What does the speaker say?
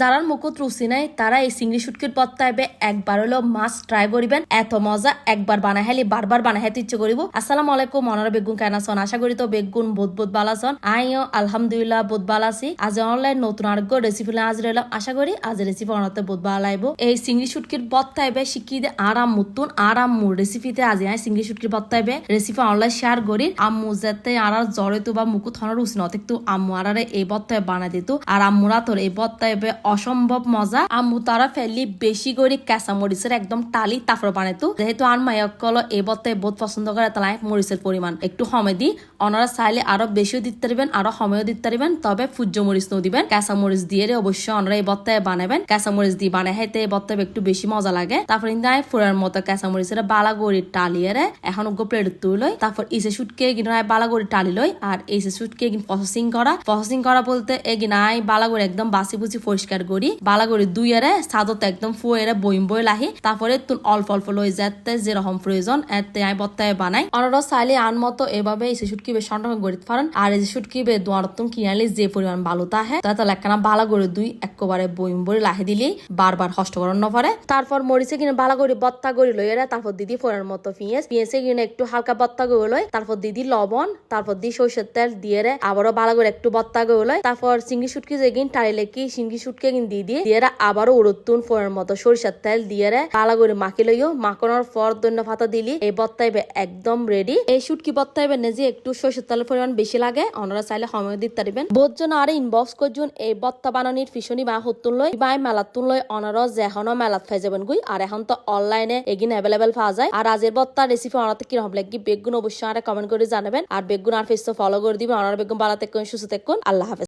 যারা মুকুত রুচি নাই, তারা এই চিংড়ি শুটকির পত্তাইবে। একবার হলো মাছ ট্রাই করিবেন। এত মজা, একবার বানাই হেলি, বারবার বানাই হেতে ইচ্ছে করিব। আসসালামু আলাইকুম মনারা বেগুন কেনাছন আশা করি তো বেগুন বহুত বহুত বালাছন আইও, আলহামদুলিল্লাহ, বহুত বালাছি আজ অনলাইন নতুন আরেকগো রেসিপি আজ রইলাম আশা করি আজ রেসিপি অনাতে ভালো লাগবো। এই চিংড়ি শুটকির পত্তাইবে, শিখিয়ে দে আরাম মুতুন আরাম মু রেসিপিতে আজি আই চিংড়ি শুটকির পত্তাইবে। রেসিপি অনলাইন শেয়ার করি। আম্মু যাতে আর তো বা মুকুত থনার রুচি নথিক তো আম্মু আরারে এই বত্তায় বানাই দিত। আর আম্মুরা তোর এই বত্তাইবে অসম্ভব মজা। আম্মু তারা ফেললি বেশি করে কাঁচা মরিচের একদম টালি তারপর বানাইতো যেহেতু আর মায়কল এই বত্তায় বহুত পছন্দ করে তাই মরিচের পরিমাণ। একটু সময় দি ওনারা চাইলে আরও বেশিও দিতে পারবেন, আরও সময়ও দিতে পারবেন, তবে সূর্য মরিচ নো দিবেন। কাঁচা মরিচ দিয়ে অবশ্যই অনারা এই বত্তায় বানাবেন। কাঁচা মরিচ দিয়ে বানাই হাইতে এই বত্তায় একটু বেশি মজা লাগে। তারপর ইন্দায় ফুরার মতো কাঁচা মরিচের বালাগড়ি টালিয়ে এখন উগ্র প্লেট তুলই তারপর ইসে শুটকে গিনায় বালাগড়ি টালি লই। আর ইসে শুটকে প্রসেসিং করা। প্রসেসিং করা বলতে এ গিনায় বালাগড়ি একদম বাসি বুচি পরিষ্কার করি বালাগড়ি দুই এরে সাদতে একদম ফুয়েরে বইম বই লাহি তারপরে তুন অল্প অল্প লই যাতে যেরকম প্রয়োজন, এতে আই বত্তায় বানাই। অনরা চাইলে আন মতো এভাবে ইসে শুটকি বে সংরক্ষণ করিতে পারেন আর এই যে শুটকি বে দোয়ারতম কিনালে যে পরিমাণ ভালো তাহে তাতে লেখানা বালা করে দুই একবারে বইম বই লাহি দিলি বারবার হষ্ট করার ন পারে তারপর মরিচে কিনে বালা করে বত্তা করে লই এরা তারপর দিদি ফোড়ার মতো পিঁয়াজ, পিঁয়াজে কিনে একটু হালকা বত্তা করে লই তারপর দিদি লবণ, তারপর দি সরষের তেল দিয়ে রে আবারও বালা করে একটু বত্তা করে লই তারপর চিংড়ি শুটকি যে গিন টাইলে কি চিংড়ি শুটকে গিন দিয়ে দিয়ে দিয়ে আবারও উড়তুন ফোড়ার মতো সরিষার তেল দিয়ে রে বালা করে মাখি লইও মাখানোর পর দন্য ফাতা দিলি। এই বত্তাইবে একদম রেডি এই শুটকি বত্তাইবে নেজে একটু সরষের তেলের পরিমাণ বেশি লাগে ওনারা চাইলে সময় দিতে পারবেন। বোধ জন আরে ইনবক্স করছুন এই বত্তা বানানির ফিসনি বা হতুন লই বাই মেলাত তুন লই অনারস যেখনো মেলাত ফাই যাবেন গুই। আর এখন তো অনলাইনে এগিন অ্যাভেলেবেল পাওয়া যায়। আর আজের বত্তা রেসিপি অনাতে কীরকম লাগি বেগুন অবশ্যই আর কমেন্ট করে জানাবেন। আর বেগুন আর ফেস ফলো করে দিবেন। অনার বেগুন বালাতে সুস্থ থাকুন। আল্লাহ হাফেজ।